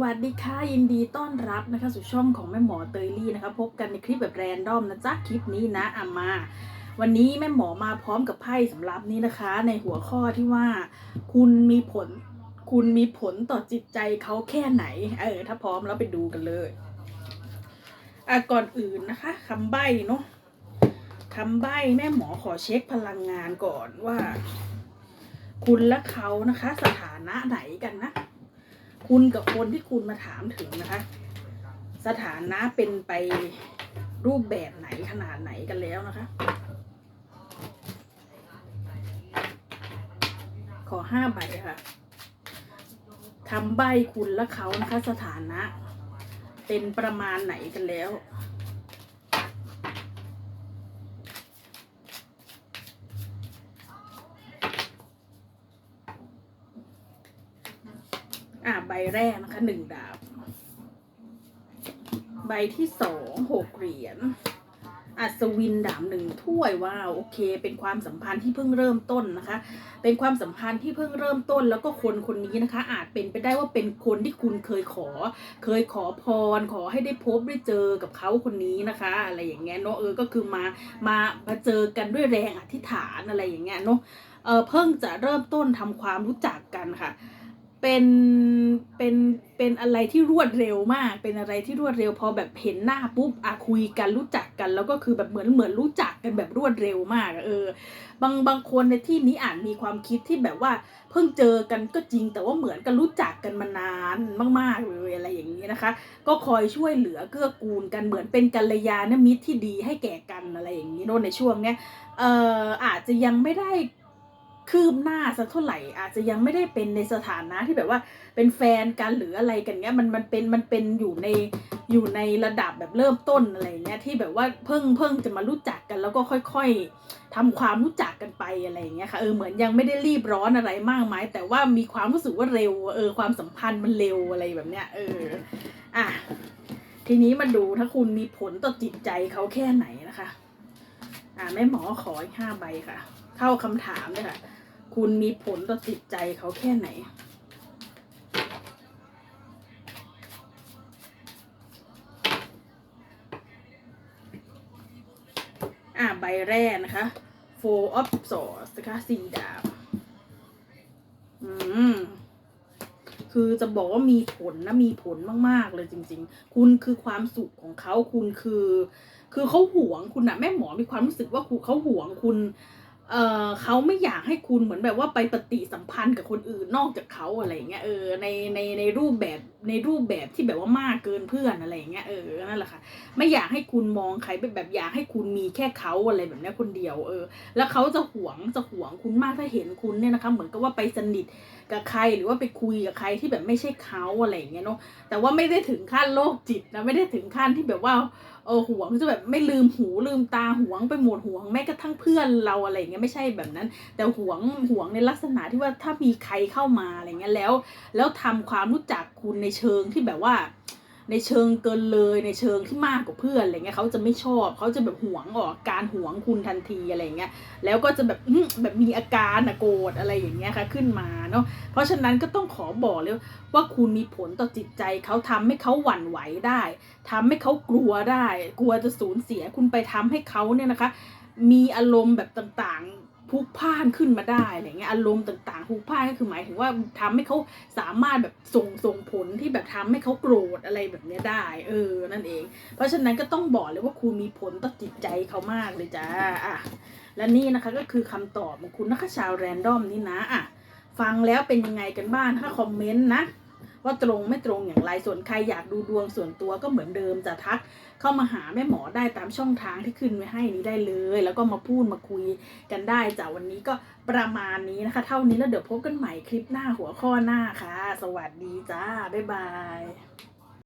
วัสดีค่ะยินดีต้อนรับนะคะสู่ช่องของแม่หมอเตยลี่นะคะ พบกันในคลิปแบบแรนดอมนะจ๊ะคลิปนี้นะอามา วันนี้แม่หมอมาพร้อมกับไพ่สำหรับนี้นะคะ ในหัวข้อที่ว่า คุณมีผล คุณมีผลต่อจิตใจเขาแค่ไหน เออ ถ้าพร้อมแล้วไปดูกันเลยอะก่อนอื่นนะคะคำใบ้เนาะคำใบ้แม่หมอขอเช็คพลังงานก่อนว่า คุณและเขานะคะ สถานะไหนกันนะ คุณกับคนที่คุณมาถามถึงนะคะ สถานะเป็นไปรูปแบบไหนขนาดไหนกันแล้วนะคะ ขอห้าใบค่ะคำใบ้คุณและเขานะคะ สถานะ เป็นประมาณไหนกันแล้ว อ่าใบแรกนะคะหนึ่งดาบ ใบที่สองหกเหรียญอัศวินดาบหนึ่งถ้วยว้าวโอเค เป็นความสัมพันธ์ที่เพิ่งเริ่มต้นนะคะ เป็นความสัมพันธ์ที่เพิ่งเริ่มต้น แล้วก็คนคนนี้นะคะ อาจเป็นไปได้ว่าเป็นคนที่คุณเคยขอ เคยขอพร ขอให้ได้พบได้เจอกับเขาคนนี้นะคะ อะไรอย่างเงี้ยเนาะเออก็คือมามามาเจอกันด้วยแรงอธิษฐานอะไรอย่างเงี้ยเนาะเออเพิ่งจะเริ่มต้นทำความรู้จักกันค่ะ เป็นเป็นเป็นอะไรที่รวดเร็วมาก เป็นอะไรที่รวดเร็วพอแบบเห็นหน้าปุ๊บอะคุยกันรู้จักกัน แล้วก็คือแบบเหมือนเหมือนรู้จักกันแบบรวดเร็วมากเออบางบางคนในที่นี้อาจมีความคิดที่แบบว่าเพิ่งเจอกันก็จริง แต่ว่าเหมือนกันรู้จักกันมานานมากๆเลยอะไรอย่างนี้นะคะ ก็คอยช่วยเหลือเกื้อกูลกันเหมือนเป็นกัลยาณมิตรที่ดีให้แก่กันอะไรอย่างนี้โน่นในช่วงเนี้ยเอ่ออาจจะยังไม่ได้ คืบหน้าสักเท่าไหร่อาจจะยังไม่ได้เป็นในสถานะที่แบบว่าเป็นแฟนกันหรืออะไรกันเงี้ยมันมันเป็นมันเป็นอยู่ในอยู่ในระดับแบบเริ่มต้นอะไรเงี้ยที่แบบว่าเพิ่งเพิ่งจะมารู้จักกันแล้วก็ค่อย ๆทำความรู้จักกันไปอะไรเงี้ยค่ะเออเหมือนยังไม่ได้รีบร้อนอะไรมากมายแต่ว่ามีความรู้สึกว่าเร็วเออความสัมพันธ์มันเร็วอะไรแบบเนี้ยเอออะทีนี้มาดูถ้าคุณมีผลต่อจิตใจเขาแค่ไหนนะคะ อ่าแม่หมอขออีกห้าใบค่ะ เข้าคำถามเลยค่ะ คุณมีผลต่อจิตใจเขาแค่ไหนอ่าใบแรกนะคะ four of swords นะคะสี่ดาบ อืม คือจะบอกว่ามีผลนะมีผลมากๆเลยจริง ๆ คุณคือความสุขของเขาคุณคือ คือเขาหวงคุณอะแม่หมอมีความรู้สึกว่าคุณเขาหวงคุณ เออเขาไม่อยากให้คุณเหมือนแบบว่าไปปฏิสัมพันธ์กับคนอื่นนอกจากเขาอะไรอย่างเงี้ยเออในในในรูปแบบในรูปแบบที่แบบว่ามากเกินเพื่อนอะไรอย่างเงี้ยเออนั่นแหละค่ะ ไม่อยากให้คุณมองใครเป็นแบบอยากให้คุณมีแค่เขาอะไรแบบนี้คนเดียวเออ แล้วเขาจะหวงจะหวงคุณมากถ้าเห็นคุณเนี่ยนะคะ เหมือนกับว่าไปสนิทกับใครหรือว่าไปคุยกับใครที่แบบไม่ใช่เขาอะไรอย่างเงี้ยเนาะแต่ว่าไม่ได้ถึงขั้นโรคจิตนะไม่ได้ถึงขั้นที่แบบว่าเออหวงจะแบบไม่ลืมหูลืมตาหวงไปหมดหวงแม้กระทั่งเพื่อนเราอะไรอย่างเงี้ยไม่ใช่แบบนั้น แต่หวงหวงในลักษณะที่ว่าถ้ามีใครเข้ามาอะไรเงี้ยแล้ว แล้วทำความรู้จักคุณในเชิงที่แบบว่า ในเชิงเกินเลยในเชิงที่มากกว่าเพื่อนอะไรเงี้ยเขาจะไม่ชอบเขาจะแบบหวงออกการหวงคุณทันทีอะไรเงี้ยแล้วก็จะแบบแบบมีอาการอะโกรธอะไรอย่างเงี้ยค่ะขึ้นมาเนาะเพราะฉะนั้นก็ต้องขอบอกเลยว่าคุณมีผลต่อจิตใจเขาทำให้เขาหวั่นไหวได้ทำให้เขากลัวได้ กลัวจะสูญเสียคุณไปทำให้เขาเนี่ยนะคะ มีอารมณ์แบบต่างๆพุกพ่านขึ้นมาได้อะไรเงี้ยอารมณ์ต่างๆพุกพ่านก็คือหมายถึงว่าทำให้เขาสามารถแบบส่งส่งผลที่แบบทำให้เขาโกรธอะไรแบบเนี้ยได้ เออนั่นเอง เพราะฉะนั้นก็ต้องบอกเลยว่าคุณมีผลต่อจิตใจเขามากเลยจ้าอะและนี่นะคะก็คือคำตอบของคุณนะคะชาวแรนดอมนี่นะอะฟังแล้วเป็นยังไงกันบ้างถ้าคอมเมนต์นะ ว่าตรงไม่ตรงอย่างไรส่วนใครอยากดูดวงส่วนตัวก็เหมือนเดิมจะทักเข้ามาหาแม่หมอได้ตามช่องทางที่ขึ้นไว้ให้นี้ได้เลย แล้วก็มาพูดมาคุยกันได้จากวันนี้ก็ประมาณนี้นะคะ เท่านี้แล้วเดี๋ยวพบกันใหม่คลิปหน้าหัวข้อหน้าค่ะ สวัสดีจ้าบ๊ายบาย